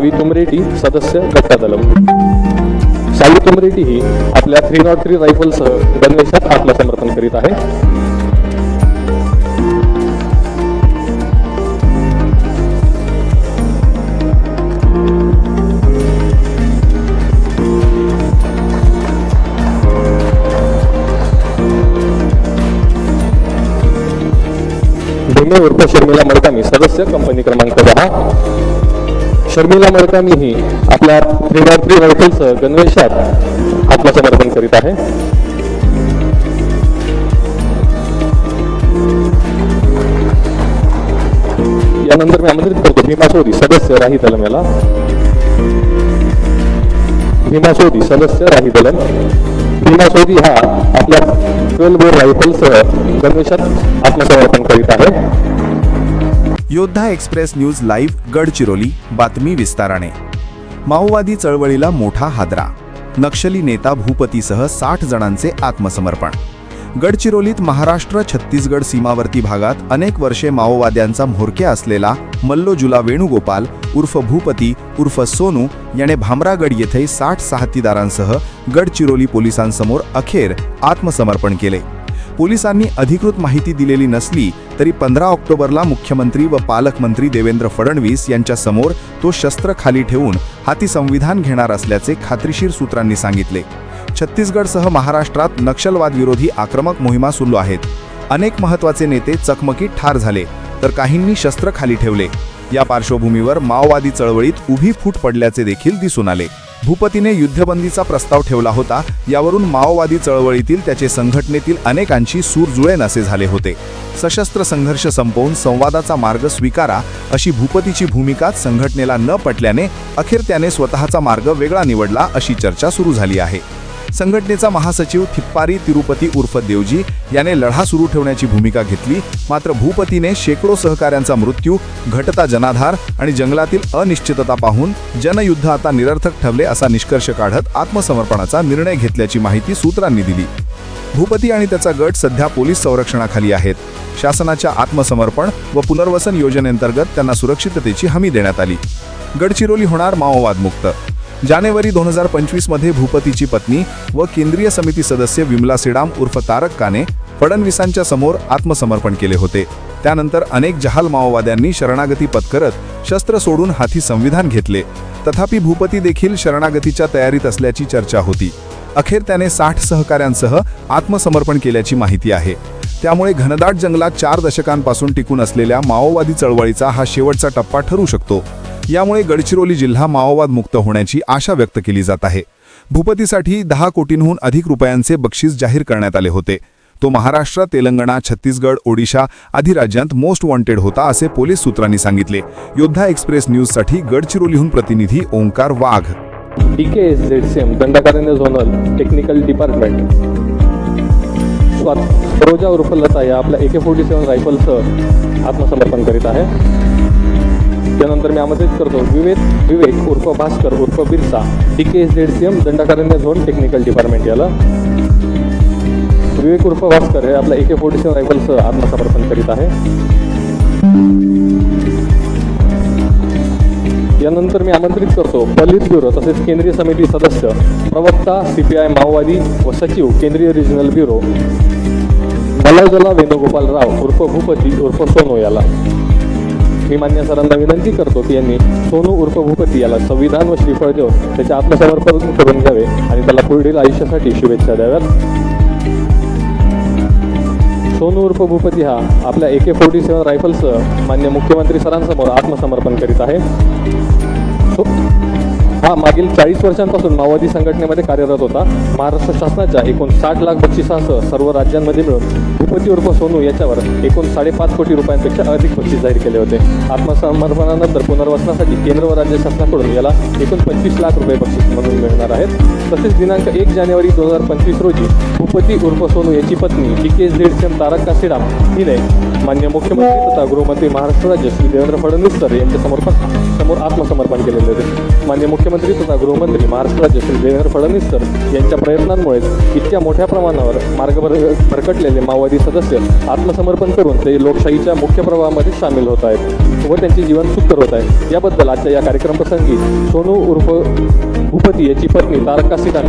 सावी तुमरेटी सदस्य गट्टादलम सावी तुमरेटी ही आपल्या थ्री नॉट थ्री रायफलसह गणवेशात आत्मसमर्पण करीत आहे. भीमे उर्फ शर्मिला मडकामी सदस्य कंपनी क्रमांक दहा. शर्मिला मडकामी ही आपल्या थ्री नॉट थ्री रायफलसह गणवेशात आत्मसमर्पण करीत आहे. यानंतर मी आमंत्रित करतो भीमा सोदी सदस्य राही दलम याला. भीमा सोदी सदस्य राही दलम. भीमा सोदी हा आपल्या ट्वेल्व बोर रायफलसह गणवेशात आत्मसमर्पण करीत आहे. योद्धा एक्सप्रेस न्यूज लाईव्ह गडचिरोली बातमी विस्ताराने. माओवादी चळवळीला मोठा हादरा. नक्षली नेता भूपतीसह साठ जणांचे आत्मसमर्पण. गडचिरोलीत महाराष्ट्र छत्तीसगड सीमावर्ती भागात अनेक वर्षे माओवाद्यांचा म्होरक्या असलेला मल्लोजुला वेणुगोपाल उर्फ भूपती उर्फ सोनू याने भामरागड येथे साठ साहतीदारांसह गडचिरोली पोलिसांसमोर अखेर आत्मसमर्पण केले. पोलिसांनी अधिकृत माहिती दिलेली नसली तरी पंधरा ऑक्टोबरला मुख्यमंत्री व पालकमंत्री देवेंद्र फडणवीस यांच्यासमोर तो शस्त्र खाली ठेवून हाती संविधान घेणार असल्याचे खात्रीशीर सूत्रांनी सांगितले. छत्तीसगडसह महाराष्ट्रात नक्षलवादविरोधी आक्रमक मोहिमा सुरू आहेत. अनेक महत्त्वाचे नेते चकमकीत ठार झाले तर काहींनी शस्त्र खाली ठेवले. या पार्श्वभूमीवर माओवादी चळवळीत उभी फूट पडल्याचे देखील दिसून आले. भूपतीने युद्धबंदीचा प्रस्ताव ठेवला होता. यावरून माओवादी चळवळीतील त्याचे संघटनेतील अनेकांशी सूर जुळेनासे झाले होते. सशस्त्र संघर्ष संपवून संवादाचा मार्ग स्वीकारा अशी भूपतीची भूमिकाच संघटनेला न पटल्याने अखेर त्याने स्वतःचा मार्ग वेगळा निवडला अशी चर्चा सुरू झाली आहे. संघटनेचा महासचिव थिप्पारी तिरुपती उर्फ देवजी याने लढा सुरू ठेवण्याची भूमिका घेतली. मात्र भूपतीने शेकडो सहकाऱ्यांचा मृत्यू घटता जनाधार आणि जंगलातील अनिश्चितता पाहून जनयुद्ध आता निरर्थक ठरले असा निष्कर्ष काढत आत्मसमर्पणाचा निर्णय घेतल्याची माहिती सूत्रांनी दिली. भूपती आणि त्याचा गट सध्या पोलीस संरक्षणाखाली आहेत. शासनाच्या आत्मसमर्पण व पुनर्वसन योजनेअंतर्गत त्यांना सुरक्षिततेची हमी देण्यात आली. गडचिरोली होणार माओवाद मुक्त जानेवारी दोन हजार पंचवीसमध्ये भूपतीची पत्नी व केंद्रीय समिती सदस्य विमला सिडाम उर्फ तारक काने फडणवीसांच्या समोर आत्मसमर्पण केले होते. त्यानंतर अनेक जहाल माओवाद्यांनी शरणागती पत्करत शस्त्र सोडून हाती संविधान घेतले. तथापि भूपती देखील शरणागतीच्या तयारीत असल्याची चर्चा होती. अखेर त्याने साठ सहकाऱ्यांसह आत्मसमर्पण केल्याची माहिती आहे. त्यामुळे घनदाट जंगलात चार दशकांपासून टिकून असलेल्या माओवादी चळवळीचा हा शेवटचा टप्पा ठरू शकतो. यामुळे गडचिरोली जिल्हा माओवाद मुक्त होण्याची आशा व्यक्त केली जात आहे. भूपतीसाठी दहा कोटींहून अधिक रुपयांचे बक्षीस जाहीर करण्यात आले होते. तो महाराष्ट्र तेलंगणा छत्तीसगड ओडिशा आदी राज्यांत मोस्ट वॉन्टेड होता असे पोलीस सूत्रांनी सांगितले. योद्धा एक्सप्रेस न्यूजसाठी गडचिरोलीहून प्रतिनिधी Omkar Wagh. Dandakaranya zonal technical department Saroja उर्फ लता या आपल्या ए के फोर्टी सेवन रायफलचं आत्मसमर्पण करीत आहे. त्यानंतर मी आमंत्रित करतो. विवेक विवेक उर्फ भास्कर उर्फ Birsa D K S Z C M Dandakaranya zone technical department याला. विवेक उर्फ भास्कर हे आपल्या ए के फोर्टी सेवन रायफलसह आत्मसमर्पण करीत आहे. यानंतर मी आमंत्रित करतो पलित ब्युरो तसेच केंद्रीय समिती सदस्य प्रवक्ता सीपीआय माओवादी व सचिव केंद्रीय रिजनल ब्युरो मलाजला वेणुगोपाल राव उर्फ भूपती उर्फ सोनो याला. मी मान्य सरांना विनंती करतो की यांनी सोनू उर्फ भूपती याला संविधान व श्रीफळ देऊन त्याचे आत्मसमर्पण करून घ्यावे आणि त्याला पुढील आयुष्यासाठी शुभेच्छा द्याव्यात. सोनू उर्फ भूपती हा आपल्या ए के फोर्टी सेवन रायफलसह मान्य मुख्यमंत्री सरांसमोर आत्मसमर्पण करीत आहे. हा मागील चाळीस वर्षांपासून माओवादी संघटनेमध्ये कार्यरत होता. महाराष्ट्र शासनाच्या एकूण साठ लाख बक्षिसासह सर्व राज्यांमध्ये मिळून भूपती उर्फ सोनू याच्यावर एकूण साडेपाच कोटी रुपयांपेक्षा अधिक बक्षीस जाहीर केले होते. आत्मसमर्पणानंतर पुनर्वसनासाठी केंद्र व राज्य शासनाकडून याला एकूण पंचवीस लाख रुपये बक्षीस म्हणून मिळणार आहेत. तसेच दिनांक एक जानेवारी दोन हजार पंचवीस रोजी भूपती उर्फ सोनू याची पत्नी D K Z C M Tarak हिने मान्य मुख्यमंत्री तथा गृहमंत्री महाराष्ट्र राज्य श्री देवेंद्र फडणवीस सर यांच्या समर्पण समोर आत्मसमर्पण केलेले होते. मान्य मुख्य मुख्यमंत्री तथा गृहमंत्री महाराष्ट्राचे श्री देवेंद्र फडणवीस सर यांच्या प्रयत्नांमुळेच इतक्या मोठ्या प्रमाणावर मार्ग भरकटलेले माओवादी सदस्य आत्मसमर्पण करून ते लोकशाहीच्या मुख्य प्रवाहामध्ये सामील होत आहेत व त्यांचे जीवन सुखकर होत आहे. याबद्दल आजच्या या कार्यक्रमप्रसंगी सोनू उर्फ भूपती याची पत्नी तारका सिदान